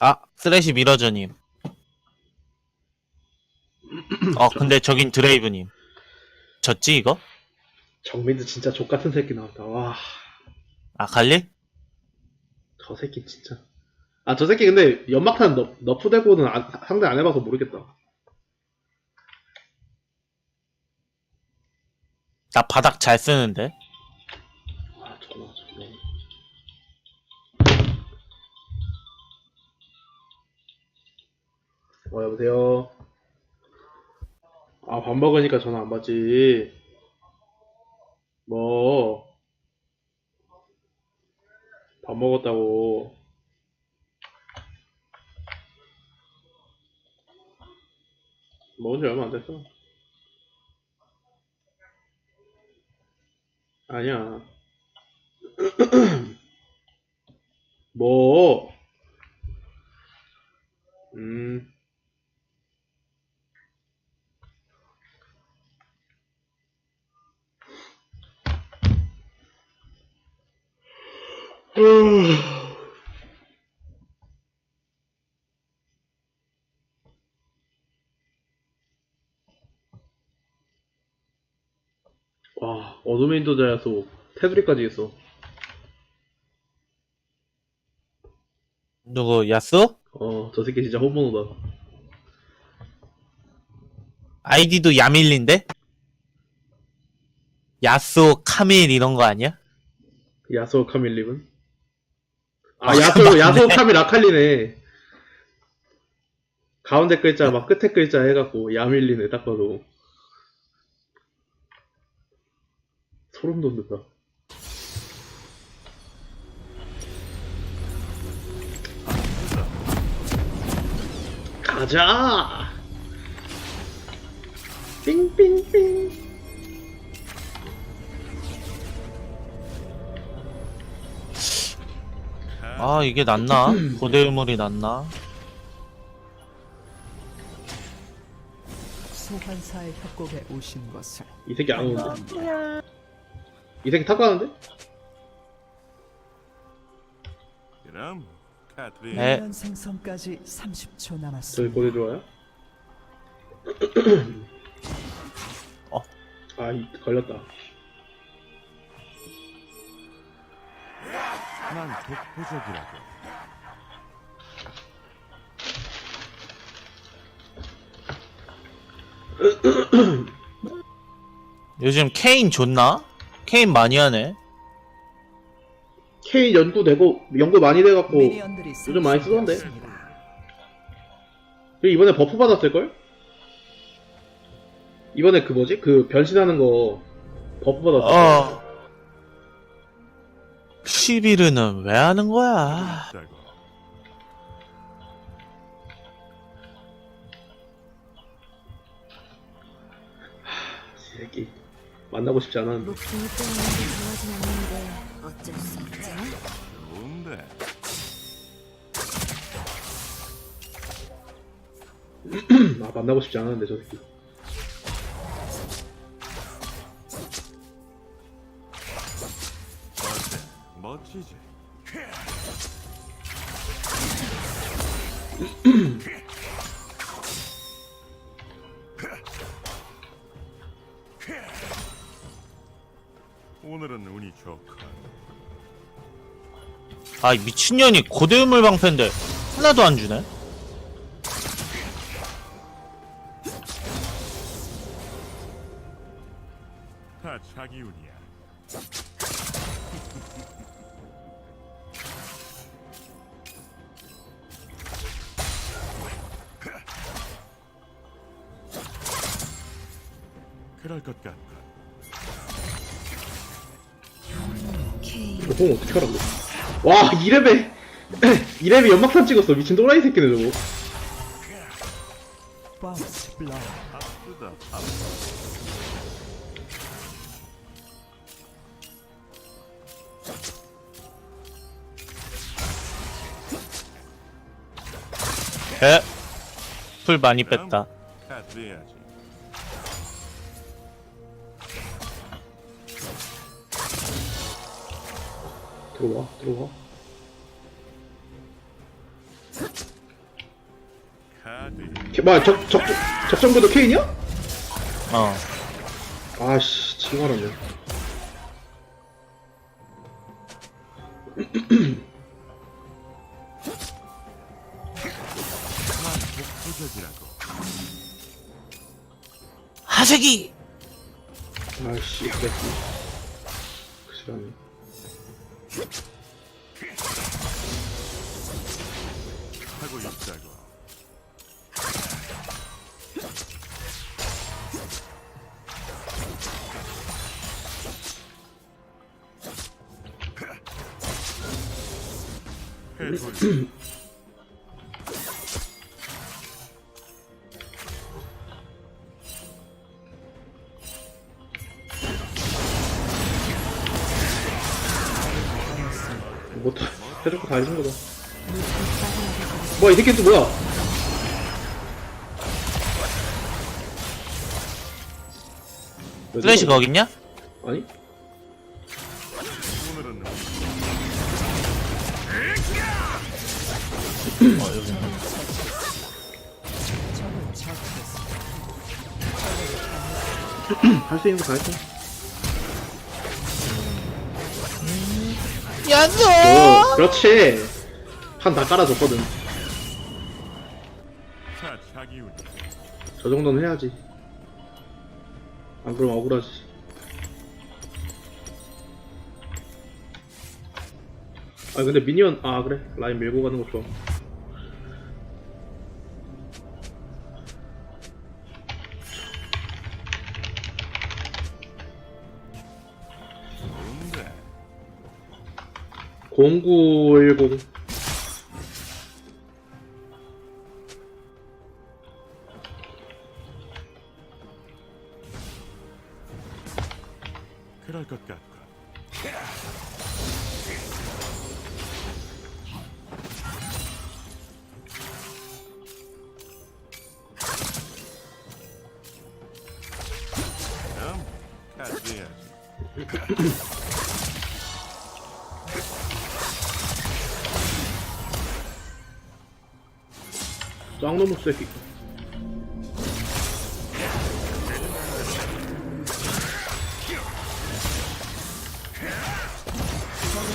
아, 쓰레시 미러저님. 어, 근데 저긴 드레이브님. 졌지, 이거? 정민도 진짜 족 같은 새끼 나왔다. 와, 아, 갈리? 저 새끼 진짜. 아, 저 새끼 근데 연막탄 너, 너프되고는 안- 상대 안 해봐서 모르겠다. 나 바닥 잘 쓰는데. 어, 여보세요? 아, 밥 먹으니까 전화 안 받지. 뭐, 밥 먹었다고. 먹은 지 얼마 안 됐어. 아니야. 뭐? 와, 어둠의 인도자야소 테두리까지 있어. 누구, 야스? 어, 저 새끼 진짜 홈모노다. 아이디도 야밀린데? 야스, 카밀 이런 거 아니야? 야소 카밀님은? 아, 아, 야소, 맞네. 야소 카밀 아칼리네. 가운데 글자, 막 끝에 글자 해갖고, 야밀리네, 딱 봐도. 소름 돋는다. 가자! 삥삥삥. 아, 이게 낫나? 고대유물이 낫나? 소환사의 협곡에 오신 것을 이 새끼 안 오는데? 이 새끼 탁 가는데? 그럼 카트린 네. 년 생성까지 30초 저기 남았습니다. 보내 들어와요? 어. 아, 이, 걸렸다. 난 독보적이라고 요즘 케인 좋나? 케인 많이 하네. K 연구되고, 연구 많이 돼갖고, 미니언들이 요즘 많이 쓰던데? 생성되었습니다. 그리고 이번에 버프 받았을 걸? 이번에 그 뭐지? 그 변신하는 거, 버프 받았어. 어. 시비르는 왜 하는 거야? 새끼. 만나고 싶지 않았는데. 목숨이 때문에 좋아하진 않는데 어쩔 수 없지. 좋은데 아, 만나고 싶지 않았는데, 저 새끼. 멋지지 오늘은 운이 좋군 아, 이 미친년이 고대유물 방패인데 하나도 안 주네? 그럴 것 같군 K 이거 공 어떻게 하라고. 와, 이랩에, 이랩에 연막탄 찍었어. 미친 또라이 새끼네, 저거. 에? 풀 많이 뺐다. 카드 해야지 들어와, 들어와. 뭐야 적, 적, 적정부도 케인이야? 어. 아씨 독보적이라고. 하색이! 아씨 그래 그 시간에 하고 있다고. 해돌 리. 뭐다 해줄 거다 해준 거다 뭐야 이 새끼 또 뭐야 왜 플래시 거기 있냐? 아니 오늘은 어, 여기 있네. 적을 처치했습니다. 할수 있는 거 다 했어 오 그렇지. 판 다 깔아줬거든. 저 정도는 해야지. 안 그러면 억울하지. 아 근데 미니언 아 그래. 라인 밀고 가는 거 좋아 0910 그럴 것 같고. 짱놈의 새끼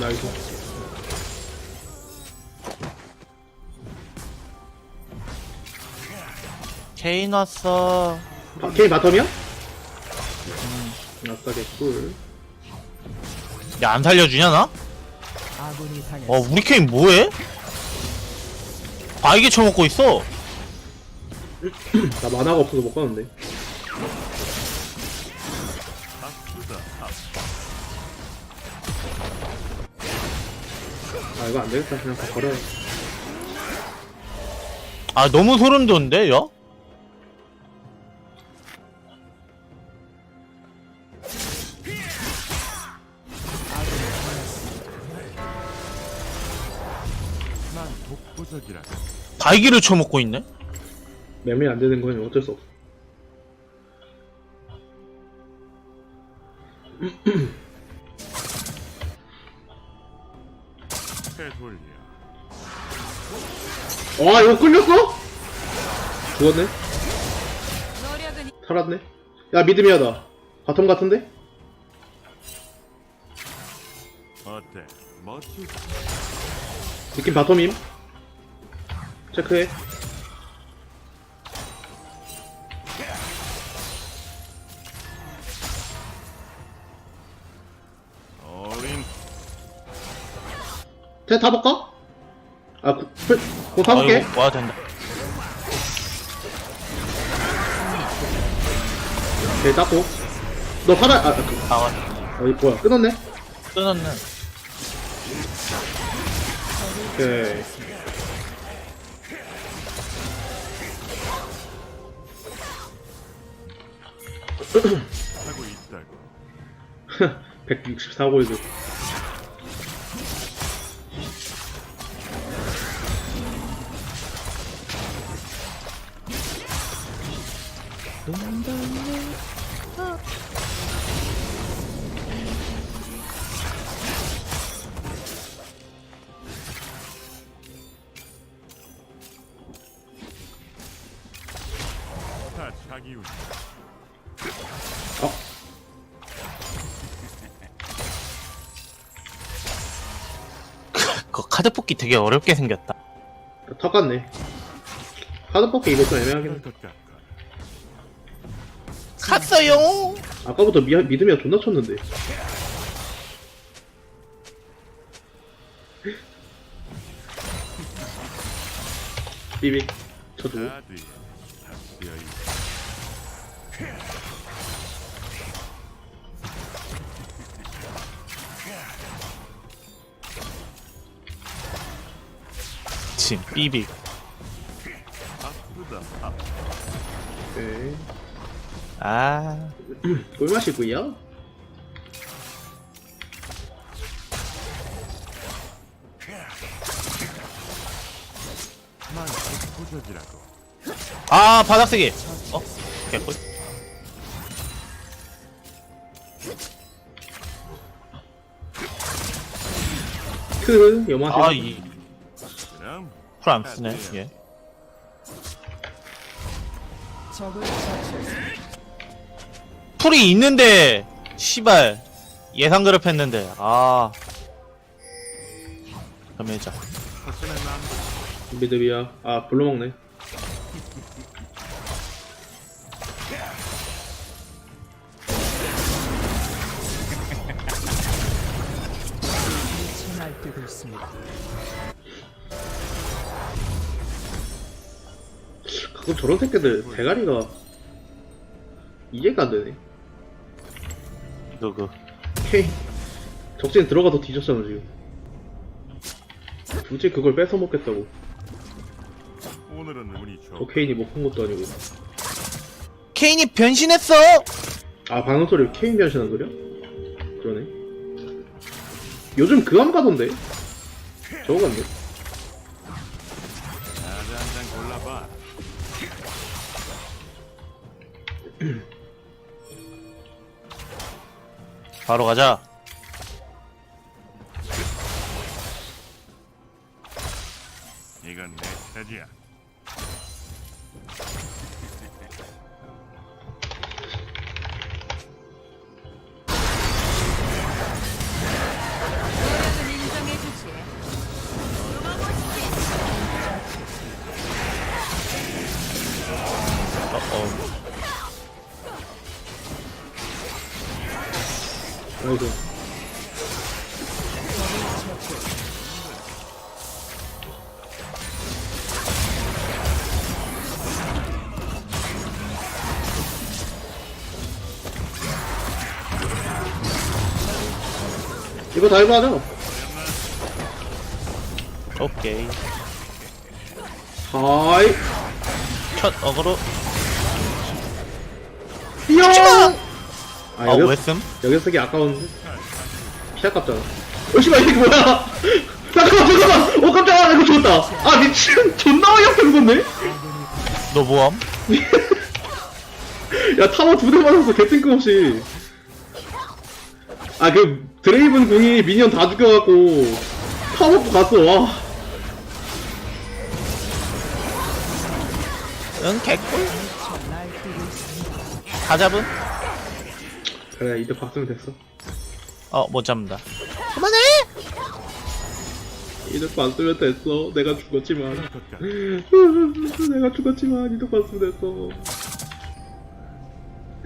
나이스 케인 왔어. 아, 케이 바텀이야? 아싸 개꿀 야, 안 살려주냐, 나? 아군이 당했 어, 우리 케인 뭐해? 바이게 쳐먹고 있어. 나 만화가 없어서 못 가는데. 아 이거 안 되겠다 그냥 다 버려 아, 너무 소름 돋는데, 야? 난 독보적이라고. 바이기를 쳐먹고 있네? 매매 안 되는 건 어쩔 수 없어. 와 이거 끌렸어? 죽었네 살았네 야 미드미하다 바텀 같은데? 어때? 느낌 바텀임 체크해 태 타볼까? 아, 구, 풀, 공 타볼게. 아이고, 와, 된다. 오케이, 땄고. 너 살아, 아, 그, 아, 와. 어 이, 뭐야, 끊었네? 끊었네. 오케이. 하고 있다고. 164골드. 그 카드 뽑기 되게 어렵게 생겼다. 아, 턱 같네. 카드 뽑기 이거 좀 애매하긴 해. 갔어요. 아까부터 미, 믿음이가 존나 쳤는데. 쓰여 있다. 진 삐빅. 아프다. 아, 네. 아. 아 바닥 세기. 어? 개꿀. 크, 여마시. 아이 그럼 쿨안 쓰네. 예. 적을 처치했습니다. 풀이 있는데 시발 예상 그룹했는데 아 그러면자 허스는 난 미드비야. 아, 불러 먹네. 날뛰고 있습니다. 가끔 저런 새끼들 대가리가 이해가 안 되네. 누구 케인. 적진 들어가서 뒤졌잖아, 지금. 굳이 그걸 뺏어 먹겠다고. 오늘은 운이 저 케인이 못 푼 것도 아니고. 케인이 변신했어 아, 방금 소리 케인 변신한 소리야? 그러네. 요즘 그함 가던데? 저거 같네. 바로 가자 아이고. 이거 다 해봐죠. 오케이 하이. 첫 어그로 야! 아, 아 여기, 오했음 여기 쓰기 아까웠는데. 피 아깝잖아. 어, 씨발, 이게 뭐야! 잠깐만, 잠깐만! 어, 깜짝아! 이거 죽었다! 아, 미친! 존나 어이없게 죽었네? 너 뭐함? 야, 타워 두 대 맞았어, 개뜬금없이. 아, 그, 드레이븐 궁이 미니언 다 죽여갖고, 타워 먹고 갔어, 와. 응 개꿀. 다 잡음 그래, 이제 봤으면 됐어. 어 못 잡는다 이제 봤으면 됐어. 내가 죽었지만. 내가 죽었지만, 이제 봤으면 됐어.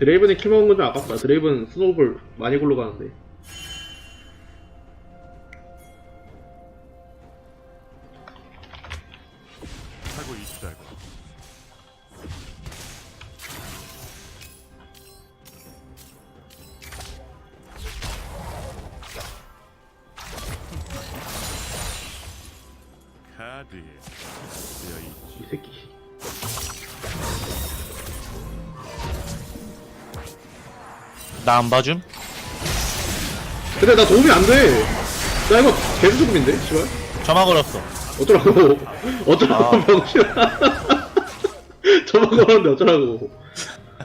드레이븐이 킬 먹은 건 좀 아깝다. 드레이븐 스노우볼 많이 굴러가는데. 하고 있다고. 새끼. 나 안 봐줌? 근데 나 도움이 안 돼. 나 이거 개수 죽음인데, 씨발. 점화 걸었어 어쩌라고. 어쩌라고, 아. 병신아. 저만 걸었는데 어쩌라고.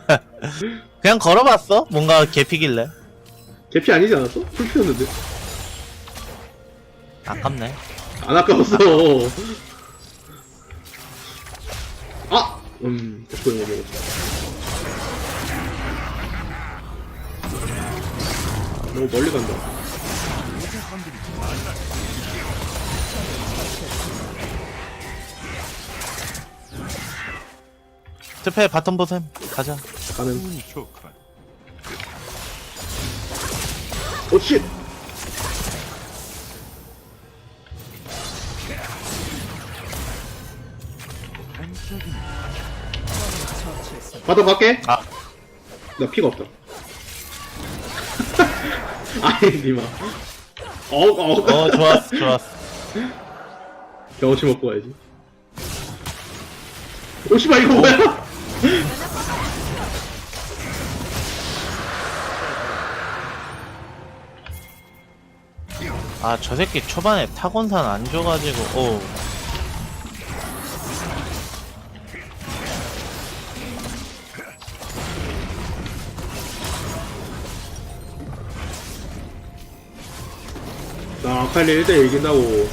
그냥 걸어봤어 뭔가 개피길래 개피 아니지 않았어? 풀피였는데. 아깝네 안 아까웠어. 아! 음, 덕분에 먹었어. 너무 멀리 간다. 스페 바텀 보셈 가자 가는. 오, 쉣! 바닥 갈게. 아 나 피가 없다. 아니, 니마. 어, 어, 어 좋았어 좋았어 경험치 먹고 가야지. 오, 씨발, 이거 뭐야? 아 저 새끼 초반에 타곤산 안 줘가지고 오 나 아칼리 1대 이긴다고.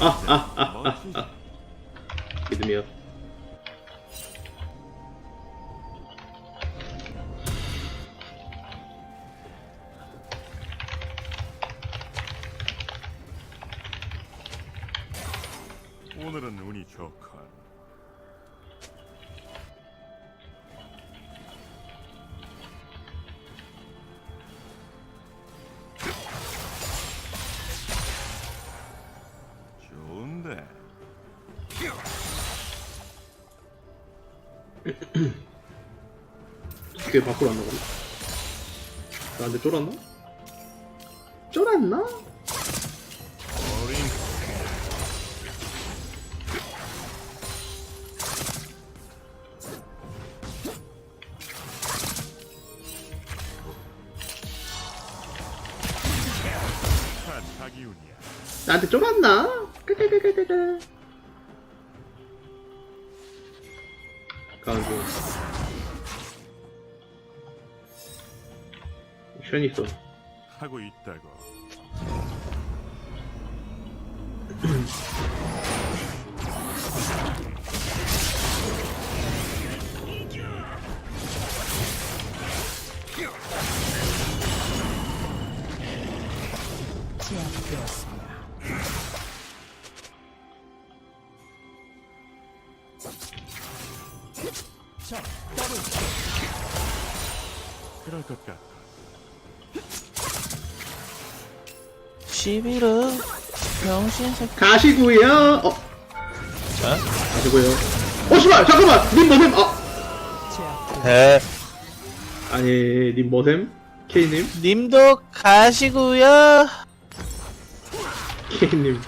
아, 아, 아, 아, 아. 믿음이야. 이게 밖으로 안 나가네. 나한테 쫄았나? 쫄았나? 중. 션 있어. 하고 있다고. 11은 병신 새끼 가시고요. 어, 어? 가시고요. 어, 씨발, 잠깐만. 님 뭐셈? 아, 대 아니, 님 뭐셈? K님, 님도 가시고요 K님.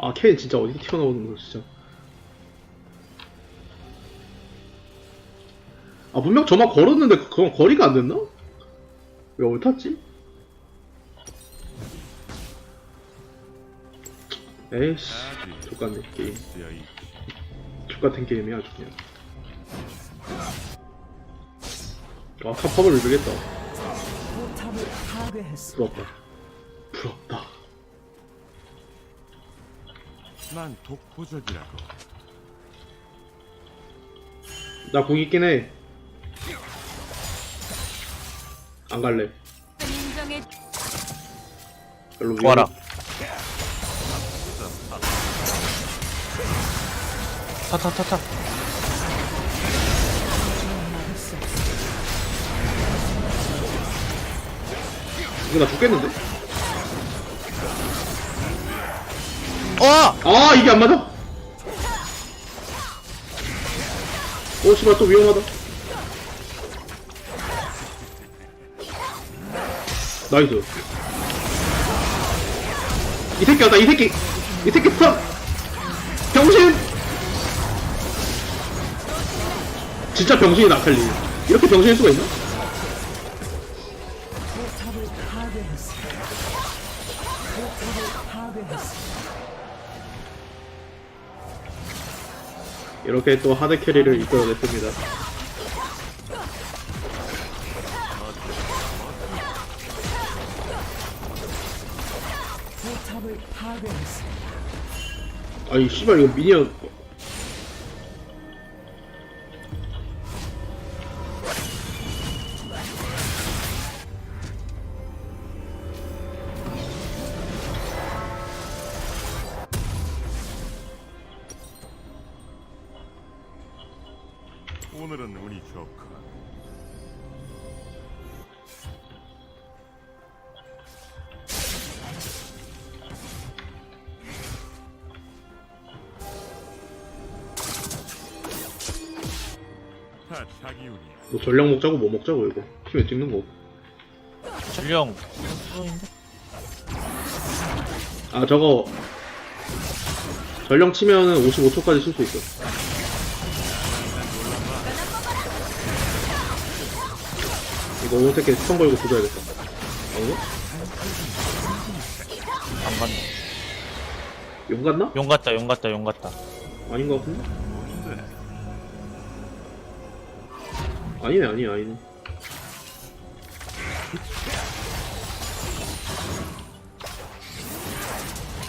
아, K는 진짜 어디 튀어나오는 거 진짜. 아, 분명 저만 걸었는데 그건 거리가 안 됐나? 왜 옳탔지? 에이씨, 족같네, 게임. 족같은 게임이야, 아주 그냥. 아, 탑팝을 밀겠다. 부럽다. 부럽다. 난 독보적이라고. 나궁 있긴 해. 안 갈래. 인정해 별로 위험- 와라 타타타타 이거 나 죽겠는데? 어! 아, 이게 안 맞아? 오, 씨발, 또 위험하다. 나이스. 이 새끼 왔다, 이 새끼! 이 새끼 스톱! 병신! 진짜 병신이 나칼리. 이렇게 병신일 수가 있나? 이렇게 또 하드 캐리를 이끌어냈습니다. 아니 씨발 이거 미니언. 오늘은 운이 좋고 전략 먹자고 뭐 먹자고 이거 팀에 찍는 거. 전령 아 저거 전령 치면은 55초까지 쓸 수 있어. 이거 오색에 스턴 걸고 조져야겠다. 어? 안 갔네. 용 갔나? 용 갔다 용 갔다 용 갔다. 아닌 것 같은데? 아니네 아니네 아니네.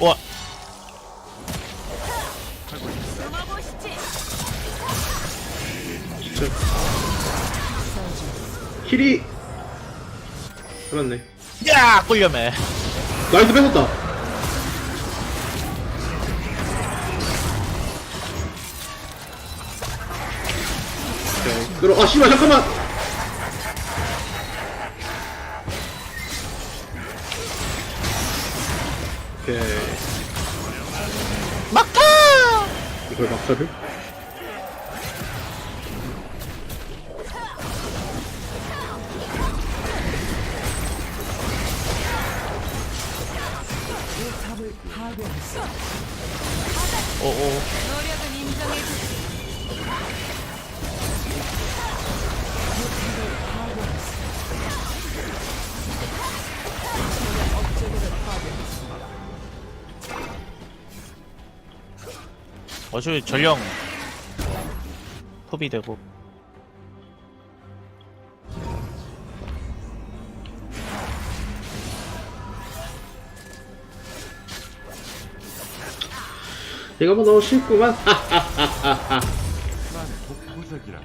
와 진짜. 킬이 그렇네. 야! 꿀려매. 나이스 뺏었다. 끌어. 아 씨발 잠깐만. 오케이. 막타! 이걸 막사를? 포탑 어차피 전령 소비되고 이거 뭐 너무 쉽구만. 그냥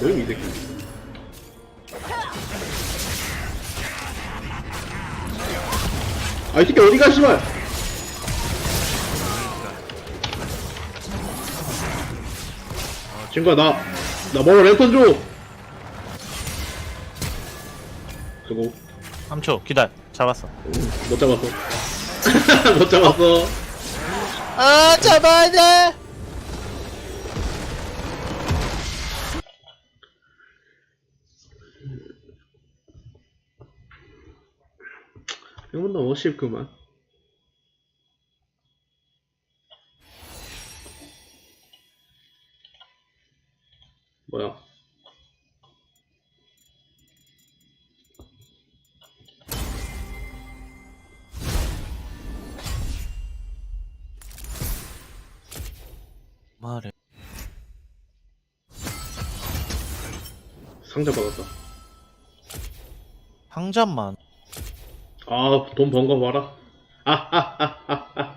뭐임 이 새끼. 아, 이 새끼 어디 가, 씨발! 친구야, 나, 나 뭐라 랜턴 줘! 3초 기다려 잡았어 못 잡았어. 못 잡았어. 아 잡아야 돼 이건 너무 쉽구만. 상자 받았다. 한 잔만 아, 돈 번 거 봐라. 아, 아, 아, 아.